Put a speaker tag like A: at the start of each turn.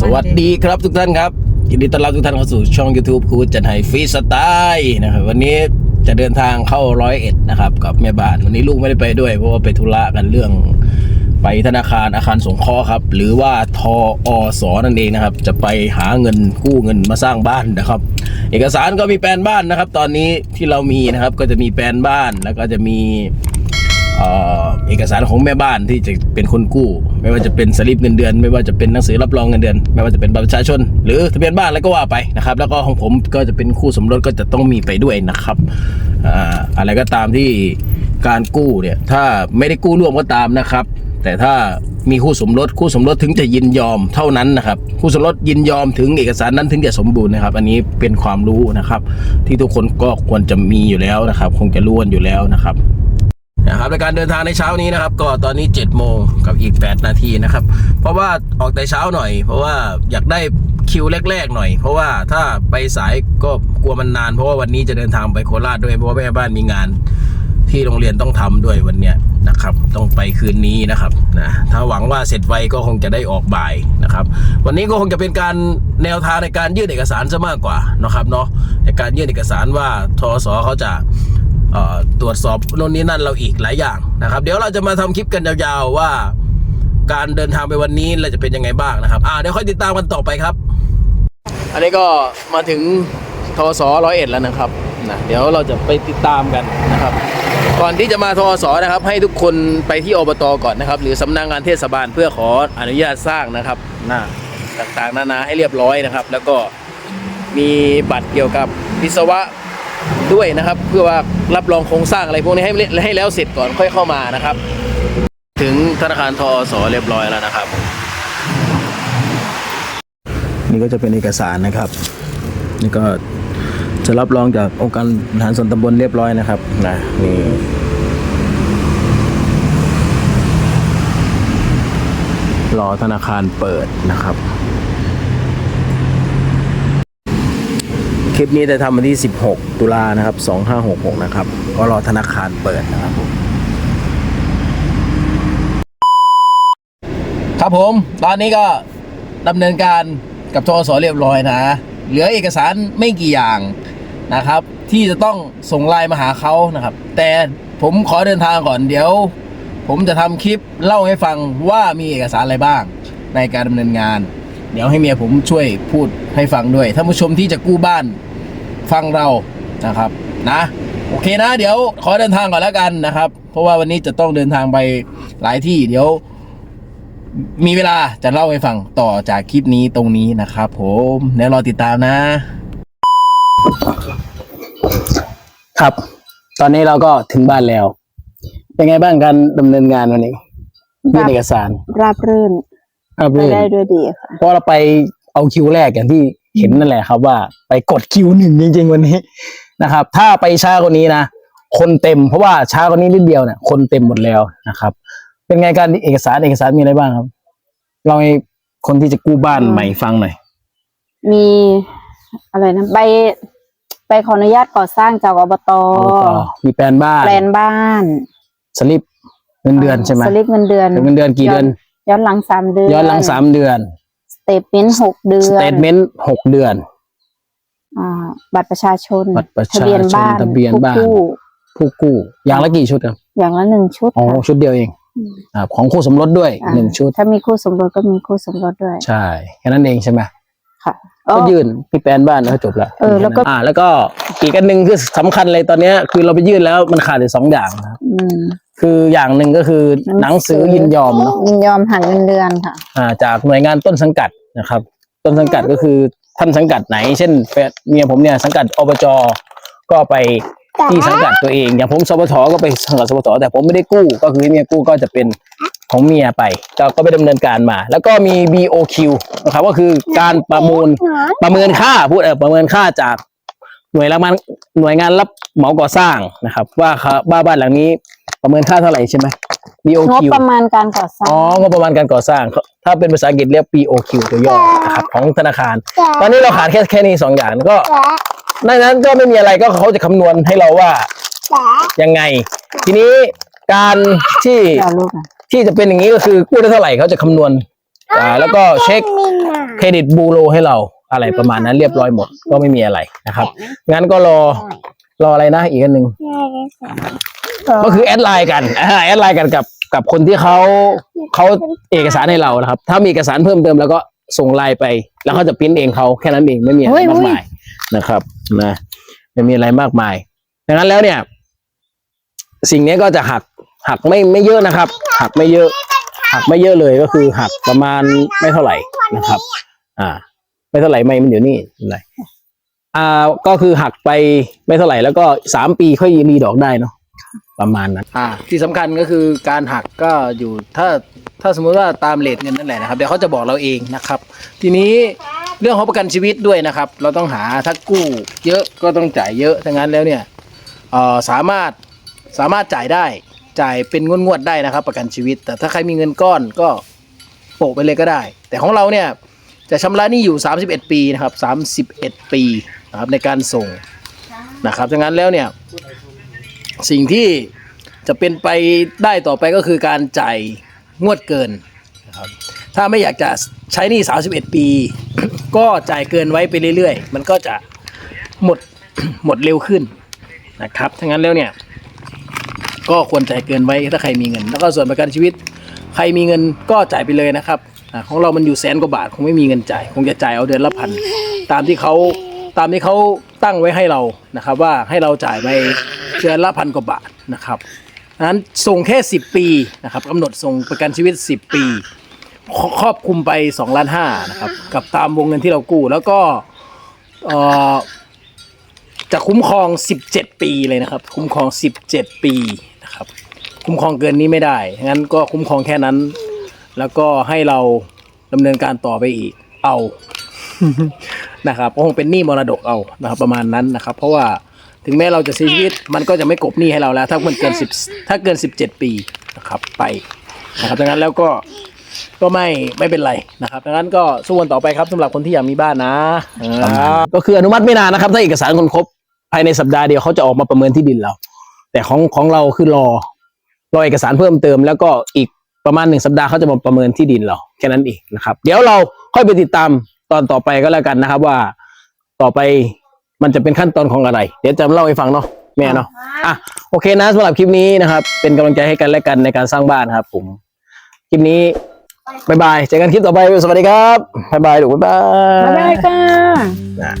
A: สวัสดีครับทุกท่านครับยินดีต้อนรับทุกท่านเข้าสู่ช่อง YouTube ครูจันไห้ฟรีสไตล์นะครับวันนี้จะเดินทางเข้าร้อยเอ็ดนะครับกับแม่บ้านวันนี้ลูกไม่ได้ไปด้วย เพราะว่าไปธุระกันเรื่องไปธนาคารอาคารสงเคราะห์ครับ หรือว่าทออสนั่นเองนะครับ จะไปหาเงินกู้เงินมาสร้างบ้านนะครับ เอกสารก็มีแปลนบ้านนะครับ ตอนนี้ที่เรามีนะครับก็จะมีแปลนบ้านแล้วก็จะมี เอ่อเอกสารของแม่บ้านที่จะเป็นคนกู้ ไม่ว่าจะเป็นสลิปเงินเดือน ไม่ว่าจะเป็นหนังสือรับรองเงินเดือน ไม่ว่าจะเป็นบัตรประชาชน หรือทะเบียนบ้านแล้วก็ว่าไปนะครับ แล้วก็ของผมก็จะเป็นคู่สมรสก็จะต้องมีไปด้วยนะครับอ่าอะไรก็ตามที่การกู้เนี่ยถ้าไม่ได้กู้ร่วมก็ตามนะครับ แต่ถ้ามีคู่สมรสคู่สมรสถึงจะยินยอมเท่านั้นนะครับคู่สมรสยินยอมถึงเอกสารนั้นถึงจะสมบูรณ์นะครับ อันนี้เป็นความรู้นะครับ ที่ทุกคนก็ควรจะมีอยู่แล้วนะครับ คงจะรู้กันอยู่แล้วนะครับ นะครับในการเดินทางในเช้านี้นะครับ ก็ตอนนี้7จ็ดโมงกับอีก 8 นาทีนะครับ เพราะว่าออกแต่เช้าหน่อย เพราะว่าอยากได้คิวแรกๆหน่อย เพราะว่าถ้าไปสายก็กลัวมันนาน เพราะว่าวันนี้จะเดินทางไปโคราชด้วยเพราะว่าแม่บ้านมีงาน ที่โรงเรียนต้องทำด้วยวันเนี้ยนะครับ ต้องไปคืนนี้นะครับนะถ้าหวังว่าเสร็จไวก็คงจะได้ออกบ่ายนะครับ วันนี้ก็คงจะเป็นการแนวทางในการยื่นเอกสารซะมากกว่านะครับเนาะในการยื่นเอกสารว่าทอสเขาจะ ตรวจสอบโน่นนี่นั่นเราอีกหลายอย่างนะครับ เดี๋ยวเราจะมาทำคลิปกันยาวๆว่า การเดินทางไปวันนี้เราจะเป็นยังไงบ้างนะครับอ่าเดี๋ยวค่อยติดตามกันต่อไปครับ อันนี้ก็มาถึงทศร้อยเอ็ดแล้วนะครับนะเดี๋ยวเราจะไปติดตามกันนะครับ ก่อนที่จะมาทศนะครับ ให้ทุกคนไปที่อบตก่อนนะครับ หรือสำนักงานเทศบาลเพื่อขออนุญาตสร้างนะครับนะต่างๆนานาให้เรียบร้อยนะครับ แล้วก็มีบัตรเกี่ยวกับวิศวะ ด้วยนะครับ เพื่อว่ารับรองโครงสร้างอะไรพวกนี้ให้ให้แล้วเสร็จก่อนค่อยเข้ามานะครับ ถึงธนาคารทอสเรียบร้อยแล้วนะครับ นี่ก็จะเป็นเอกสารนะครับนี่ก็จะรับรองจากองค์การบริหารส่วนตำบลเรียบร้อยนะครับนะนี่รอธนาคารเปิดนะครับ คลิปนี้จะทำวันที่ 16 ตุลานะครับ 2566 นะครับ ก็รอธนาคารเปิดนะครับผมครับผม ตอนนี้ก็ดำเนินการกับทอสเรียบร้อยนะ เหลือเอกสารไม่กี่อย่างนะครับ ที่จะต้องส่งไลน์มาหาเขานะครับ แต่ผมขอเดินทางก่อนเดี๋ยว ผมจะทำคลิปเล่าให้ฟังว่ามีเอกสารอะไรบ้างในการดำเนินงาน เดี๋ยวให้เมียผมช่วยพูดให้ฟังด้วยท่านผู้ชมที่จะกู้บ้าน ฟังเรานะครับนะโอเคนะ เดี๋ยวขอเดินทางก่อนแล้วกันนะครับ เพราะว่าวันนี้จะต้องเดินทางไปหลายที่เดี๋ยว มีเวลาจะเล่าให้ฟังต่อจากคลิปนี้ตรงนี้นะครับผมเดี๋ยวรอติดตามนะ ครับ ตอนนี้เราก็ถึงบ้านแล้ว เป็นไงบ้างการดำเนินงานวันนี้ยื่นเอกสาร
B: ราบรื่น
A: ครับ
B: ไป
A: เรื่อง
B: ได้ด้วยดีค่ะ
A: เพราะเราไปเอาคิวแรกอย่างที่ เห็นนั่นแหละครับว่าไปกดคิวหนึ่งจริง ๆ วันนี้นะครับ ถ้าไปช้ากว่านี้นะคนเต็มเพราะว่าช้ากว่านี้นิดเดียวเนี่ยคนเต็มหมดแล้วนะครับ เป็นไงการเอกสารเอกสารมีอะไรบ้างครับเราให้คนที่จะกู้บ้าน
B: อืม
A: ใหม่ฟังหน่อย
B: มีอะไรนะใบใบขออนุญาตก่อสร้างจากอบต
A: มีแปลนบ้าน
B: แปลนบ้าน
A: สลิปเงินเดือนใช่ไหม
B: สลิปเงินเดือน
A: เงินเดือนกี่เดือน
B: ย้อนหลังสามเดือน
A: ย้อนหลังสามเดือน
B: ส เตทเมนต์หกเดื
A: ส
B: อน
A: เตทเมนต์หกเดือน
B: อ่าบัตรประชาชน
A: บัตรประชาชน
B: ทะเบียนบ้าน
A: ทะเบียนบ้าน
B: ผู้กู้
A: ผู้กู้อย่างละกี่ชุดครับ
B: อย่างละหนึ่งชุด
A: อ๋อ
B: ค่ะ
A: ชุดเดียวเอง
B: อืม
A: อ่าของคู่สมรสด้วย
B: อ่า
A: หนึ่งชุด
B: ถ้ามีคู่สมรสก็มีคู่สมรสด้วย
A: ใช่แค่นั้นเองใช่ไหม
B: ค่ะ
A: ก็ยื่นที่แปลนบ้านแล้วก็จบละ
B: เออแล้วก็
A: อ่า แล้วก็อีกอันหนึ่งคือสำคัญเลยตอนเนี้ย คือเราไปยื่นแล้วมันขาดอยู่สองอย่างนะครับ
B: อืม
A: คืออย่างหนึ่งก็คือห
B: หนั
A: นัง
B: งสื
A: สือ
B: อ
A: ยินยอมเนาะ
B: ยินยอมหักเงินเดือนค่ะ
A: อ่าจากหน่วยงานต้นสังกัด นะครับ ต้นสังกัดก็คือท่านสังกัดไหน เช่นแฟนเมียผมเนี่ยสังกัดอบจก็ไปที่สังกัดตัวเองอย่างผมสปทก็ไปสังกัดสปทแต่ผมไม่ได้กู้ ก็คือเมียกู้ก็จะเป็นของเมียไปก็ก็ไปดำเนินการมา แล้วก็มี BOQ นะครับก็คือการประมูลประเมินค่าพูดเออประเมินค่าจากหน่วยรับมันหน่วยงานรับเหมาก่อสร้างนะครับ ว่าเขาบ้านบ้านหลังนี้ประเมินค่าเท่าไหร่ใช่ไหม
B: ง
A: BOQ
B: บประมาณการก่อสร้า
A: อ๋องงบประมาณการก่อสร้าง ถ้าเป็นภาษาอังกฤษเรียก POQ ตัวย่อนะครับของธนาคาร ตอนนี้เราขาดแค่แค่นี้สองอย่างก็ในนั้นก็ไม่มีอะไรก็เขาจะคำนวณให้เราว่ายังไง ทีนี้การที่
B: เดี๋ยวลูกอะ
A: ที่จะเป็นอย่างนี้ก็คือกู้ได้เท่าไหร่เขาจะคำนวณอ่าแล้วก็เช็คเครดิตบูโรให้เราอะไรประมาณนั้นเรียบร้อยหมดก็ไม่มีอะไรนะครับงั้นก็รอรออะไรนะอีกอันหนึ่ง ก็คือแอดไลน์กันอ่าแอดไลน์กันกับกับคนที่เขาเขาเอกสารให้เรานะครับ ถ้ามีเอกสารเพิ่มเติมแล้วก็ส่งไลน์ไป แล้วเขาจะพิมพ์เองเขาแค่นั้นเองไม่มีอะไร
B: เฮ้ย
A: มาก
B: เฮ้ย
A: มายนะครับนะไม่มีอะไรมากมายดังนั้นแล้วเนี่ย สิ่งนี้ก็จะหักหักไม่ไม่เยอะนะครับ หักไม่เยอะ หักไม่เยอะเลยก็คือ หักประมาณไม่เท่าไหร่นะครับ อ่า ไม่เท่าไหร่ไม่มันอยู่นี่อะไรอ่าก็คือหักไปไม่เท่าไหร่แล้วก็สามปีค่อยรีดอกได้เนาะ ประมาณนั้น อ่า ที่สำคัญก็คือการหักก็อยู่ถ้าถ้าสมมุติว่าตามเลทเงินนั่นแหละนะครับ เดี๋ยวเขาจะบอกเราเองนะครับ ทีนี้เรื่องของประกันชีวิตด้วยนะครับ เราต้องหาถ้ากู้ เยอะก็ต้องจ่ายเยอะถ้างั้นแล้วเนี่ยเอ่อสามารถสามารถจ่ายได้จ่ายเป็นงวดๆได้นะครับ ประกันชีวิต แต่ถ้าใครมีเงินก้อนก็โปะไปเลยก็ได้ แต่ของเราเนี่ยจะชำระหนี้อยู่ 31 ปีนะครับ 31 ปีนะครับในการส่งนะครับดังนั้นแล้วเนี่ย สิ่งที่จะเป็นไปได้ต่อไปก็คือการจ่ายงวดเกินนะครับถ้าไม่อยากจะใช้หนี้31 ปี ก็จ่ายเกินไว้ไปเรื่อยๆ มันก็จะหมดหมดเร็วขึ้นนะครับทั้งนั้นแล้วเนี่ย ก็ควรจ่ายเกินไว้ถ้าใครมีเงิน แล้วก็ส่วนประกันชีวิต ใครมีเงินก็จ่ายไปเลยนะครับอาของเรามันอยู่แสนกว่าบาทคงไม่มีเงินจ่าย คงจะจ่ายเอาเดือนละพันตามที่เขาตามที่เขาตั้งไว้ให้เรานะครับ ว่าให้เราจ่ายไป เดือนละพันกว่าบาทนะครับนั้นส่งแค่ 10 ปีนะครับกำหนดส่งประกันชีวิต 10 ปีครอบคลุมไป2ล้านห้านะครับกับตามวงเงินที่เรากู้ แล้วก็จะคุ้มครอง 17 ปีเลยนะครับ คุ้มครอง 17 ปีนะครับ คุ้มครองเกินนี้ไม่ได้งั้นก็คุ้มครองแค่นั้น แล้วก็ให้เราดำเนินการต่อไปอีกเอานะครับก็คงเป็นหนี้มรดกเอานะครับ ประมาณนั้นนะครับ เพราะว่า ถึงแม้เราจะเสียชีวิต มันก็จะไม่กบหนี้ให้เราแล้ว ถ้ามันเกิน10ถ้าเกิน17ปีนะครับไปนะครับดังนั้นแล้วก็ก็ไม่ไม่เป็นไรนะครับดังนั้นก็สู้กันต่อไปครับสำหรับคนที่อยากมีบ้านนะก็คืออนุมัติไม่นานนะครับ ถ้าเอกสารคนครบภายในสัปดาห์เดียวเขาจะออกมาประเมินที่ดินเรา แต่ของของเราคือรอรอเอกสารเพิ่มเติม แล้วก็อีกประมาณหนึ่งสัปดาห์เขาจะมาประเมินที่ดินเราแค่นั้นเองนะครับ เดี๋ยวเราค่อยไปติดตามตอนต่อไปก็แล้วกันนะครับว่าต่อไป มันจะเป็นขั้นตอนของอะไร เดี๋ยวจะมาเล่าให้ฟังเนาะแม่เนาะอะโอเคนะสำหรับคลิปนี้นะครับ เป็นกำลังใจให้กันและกันในการสร้างบ้านครับ ผมคลิปนี้บายบายเจอกันคลิปต่อไปสวัสดีครับบายบายลูกบ๊ายบาย
B: บ๊ายบายค่ะ
A: นะ